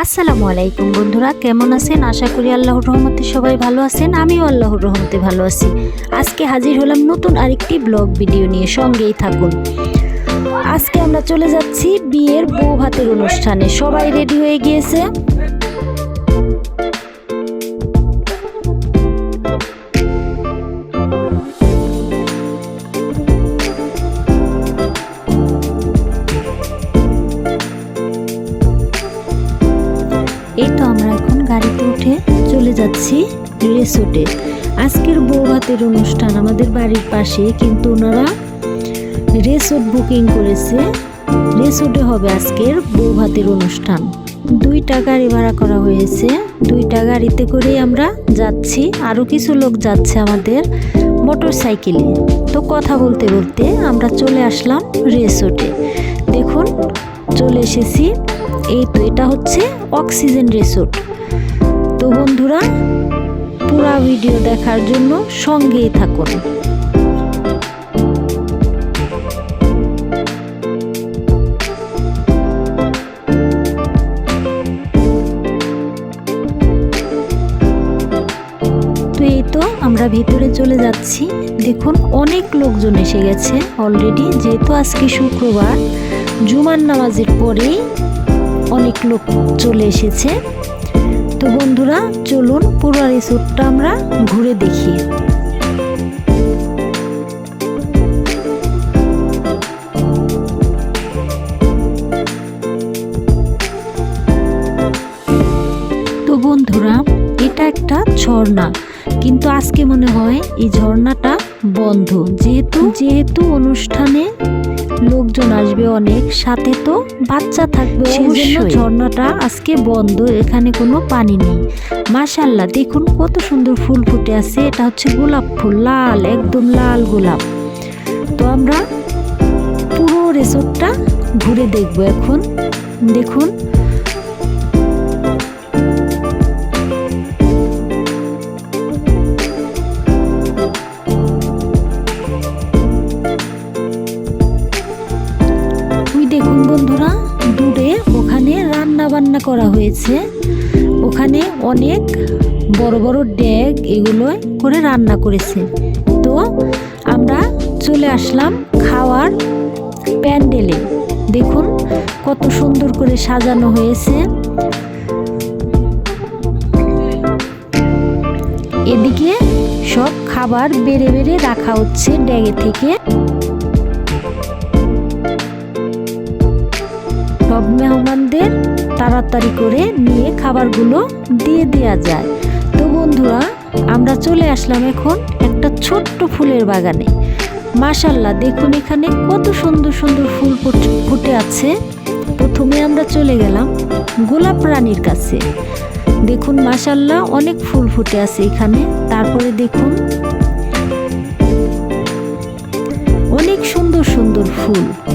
আসসালামু আলাইকুম বন্ধুরা, কেমন আছেন? আশা করি আল্লাহর রহমতে সবাই ভালো আছেন, আমিও আল্লাহর রহমতে ভালো আছি। আজকে হাজির হলাম নতুন আরেকটি ব্লগ ভিডিও নিয়ে, সঙ্গেই থাকুন। আজকে আমরা চলে যাচ্ছি বিয়ের বউ ভাতের অনুষ্ঠানে। সবাই রেডি হয়ে গিয়েছে? এই তো আমরা এখন গাড়িতে উঠে চলে যাচ্ছি রিসোর্টে। আজকের বউ ভাতের অনুষ্ঠান আমাদের বাড়ির পাশে, কিন্তু ওনারা রিসোর্ট বুকিং করেছে। রিসোর্টে হবে আজকের বউ ভাতের অনুষ্ঠান। দুইটা গাড়ি ভাড়া করা হয়েছে। দুইটা গাড়িতে করেই আমরা যাচ্ছি। আরও কিছু লোক যাচ্ছে আমাদের মোটর সাইকেলে তো কথা বলতে বলতে আমরা চলে আসলাম রিসোর্টে। দেখুন, চলে এসেছি এই তো এটা হচ্ছে অক্সিজেন রিসোর্ট। তো বন্ধুরা, পুরা ভিডিও দেখার জন্য সঙ্গেই থাকুন। তো আমরা ভিতরে চলে যাচ্ছি। দেখুন, অনেক লোকজন এসে গেছে অলরেডি, যেহেতু আজকে শুক্রবার, জুমার নামাজের পরেই লোক চলে এসেছে। তো বন্ধুরা, চলুন পুরো রিসোর্টটা আমরা ঘুরে দেখি। তো বন্ধুরা, এটা একটা ঝর্ণা। কিন্তু আজকে মনে হয় এই ঝর্ণাটা বন্ধ। যেহেতু যেহেতু অনুষ্ঠানে লোকজন আসবে অনেক সাথে তো বাচ্চা থাকবে। সেজন্য ঝর্ণাটা আজকে বন্ধ এখানে কোনো পানি নেই। মাশাল্লাহ দেখুন কত সুন্দর ফুল ফুটে আছে। এটা হচ্ছে গোলাপ ফুল লাল একদম লাল গোলাপ। তো আমরা পুরো রিসোর্টটা ঘুরে দেখব এখন। দেখুন ওখানে রান্না বান্না করা হয়েছে। ওখানে অনেক বড় বড় ড্যাগ এগুলো করে রান্না করেছে। তো আমরা চলে আসলাম খাওয়ার প্যান্ডেলে। দেখুন কত সুন্দর করে সাজানো হয়েছে। এদিকে সব খাবার বেড়ে বেড়ে রাখা হচ্ছে ড্যাগে থেকে। সব মেহমানদের তাড়াতাড়ি করে নিয়ে খাবারগুলো দিয়ে দেওয়া যায়। তো বন্ধুরা, আমরা চলে আসলাম এখন একটা ছোট্ট ফুলের বাগানে। মাশাল্লাহ দেখুন এখানে কত সুন্দর সুন্দর ফুল ফুট- আছে। প্রথমে আমরা চলে গেলাম গোলাপ রানীর কাছে। দেখুন মাশাল্লাহ অনেক ফুল ফুটে আছে এখানে। তারপরে দেখুন, অনেক সুন্দর সুন্দর ফুল।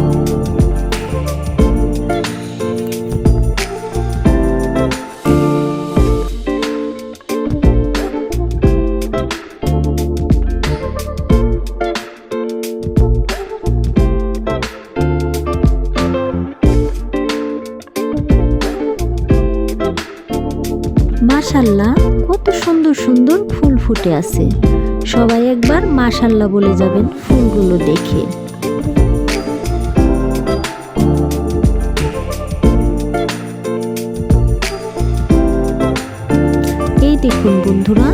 মাশাল্লাহ, কত সুন্দর সুন্দর ফুল ফুটে আছে। সবাই একবার মাশাল্লাহ বলে যাবেন ফুলগুলো দেখে। এই দেখুন বন্ধুরা,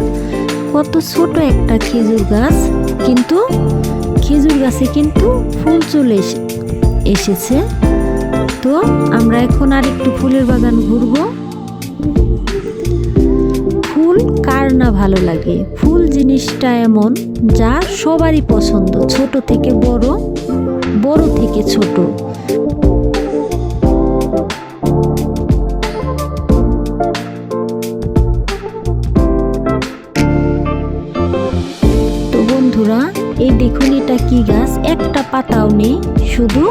কত ছোট একটা খেজুর গাছ, কিন্তু খেজুর গাছে কিন্তু ফুল চলে এসে এসেছে। তো আমরা এখন আর একটু ফুলের বাগান ঘুরবো। কার না ভালো লাগে? ফুল জিনিসটা এমন যা সবারই পছন্দ, ছোট থেকে বড় বড় থেকে ছোট। তো বন্ধুরা, এই দেখুন এটা কি গাছ? একটা পাতাও নেই, শুধু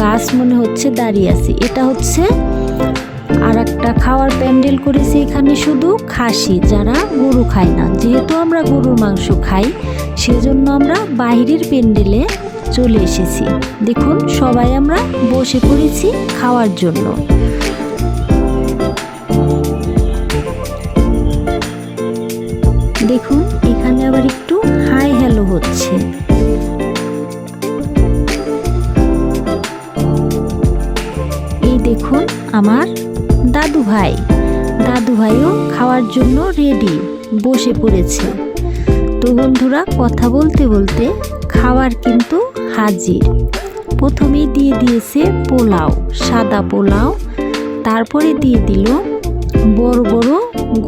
গাছ মনে হচ্ছে দাঁড়িয়ে আছে। এটা হচ্ছে আর একটা খাওয়ার প্যান্ডেল করেছি এখানে শুধু খাসি, যারা গরু খায় না। যেহেতু আমরা গরুর মাংস খাই, সেজন্য আমরা বাইরের প্যান্ডেলে চলে এসেছি। দেখুন, সবাই আমরা বসে পড়েছি খাওয়ার জন্য। দেখুন, এখানে আবার একটু হাই হ্যালো হচ্ছে। এই দেখুন, আমার দাদু ভাই দাদু ভাইও খাওয়ার জন্য রেডি বসে পড়েছে। তো বন্ধুরা, কথা বলতে বলতে খাওয়ার কিন্তু হাজির। প্রথমেই দিয়ে দিয়েছে পোলাও, সাদা পোলাও, তারপরে দিয়ে দিল বড় বড়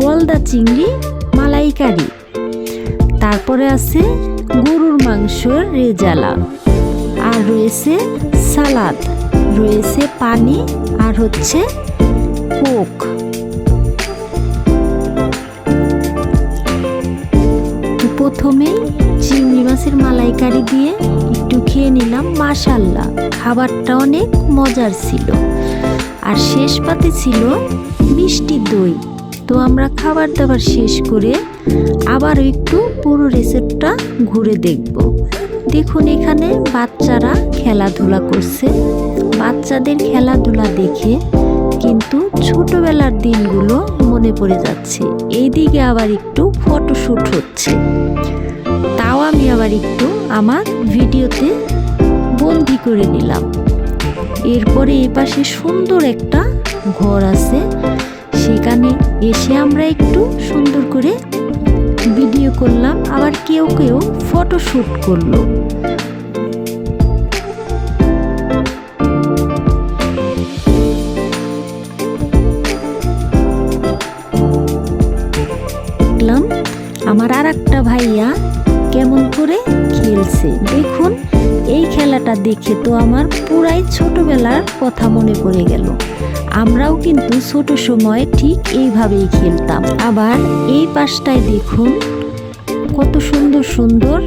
গলদা চিংড়ি মালাইকারি। তারপরে আছে গরুর মাংসর রেজালা। আর রয়েছে সালাদ, রয়েছে পানি, আর হচ্ছে কোক তো প্রথমেই চিংড়ি মাছের মালাইকারি দিয়ে একটু খেয়ে নিলাম মাশাল্লাহ খাবারটা অনেক মজার ছিল। আর শেষ পাতে ছিল মিষ্টি দই। তো আমরা খাবার দাবার শেষ করে আবার একটু পুরো রেসিপিটা ঘুরে দেখব। দেখুন এখানে বাচ্চারা খেলাধুলা করছে। বাচ্চাদের খেলাধুলা দেখে কিন্তু ছোটবেলার দিনগুলো মনে পড়ে যাচ্ছে। এইদিকে আবার একটু ফটোশ্যুট হচ্ছে। তাও আমি আবার একটু আমার ভিডিওতে বন্দি করে নিলাম। এরপরে এই পাশে সুন্দর একটা ঘর আছে। সেখানে এসে আমরা একটু সুন্দর করে ভিডিও করলাম। আবার কেউ কেউ ফটোশ্যুট করল। খেলছে দেখুন, এই খেলাটা দেখে তো আমার পুরাই ছোটবেলার কথা মনে পড়ে গেল। আমরাও কিন্তু ছোট সময় ঠিক এইভাবেই খেলতাম। আবার এই পাশটায় দেখুন, কত সুন্দর সুন্দর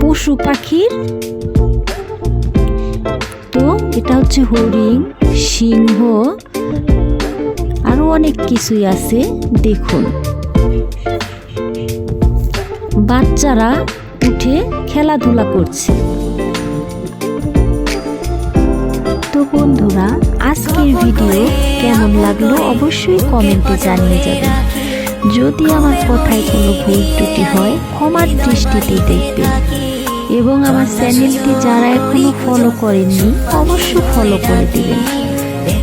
পশু পাখির তো, এটা হচ্ছে হরিণ, সিংহ আরও অনেক কিছুই আছে, দেখুন। বাচ্চারা উঠে খেলাধুলা করছে। তো বন্ধুরা, আজকের ভিডিও কেমন লাগল অবশ্যই কমেন্টে জানিয়ে যাবেন যদি আমার কথায় কোনো ভুল ত্রুটি হয়, ক্ষমার দৃষ্টিতে দেখবেন এবং আমার চ্যানেলটি যারা এখনও ফলো করেননি, অবশ্যই ফলো করে দিবেন।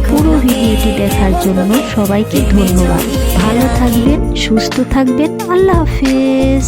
পুরো ভিডিওটি দেখার জন্য সবাইকে ধন্যবাদ। ভালো থাকবেন, সুস্থ থাকবেন, আল্লাহ হাফেজ।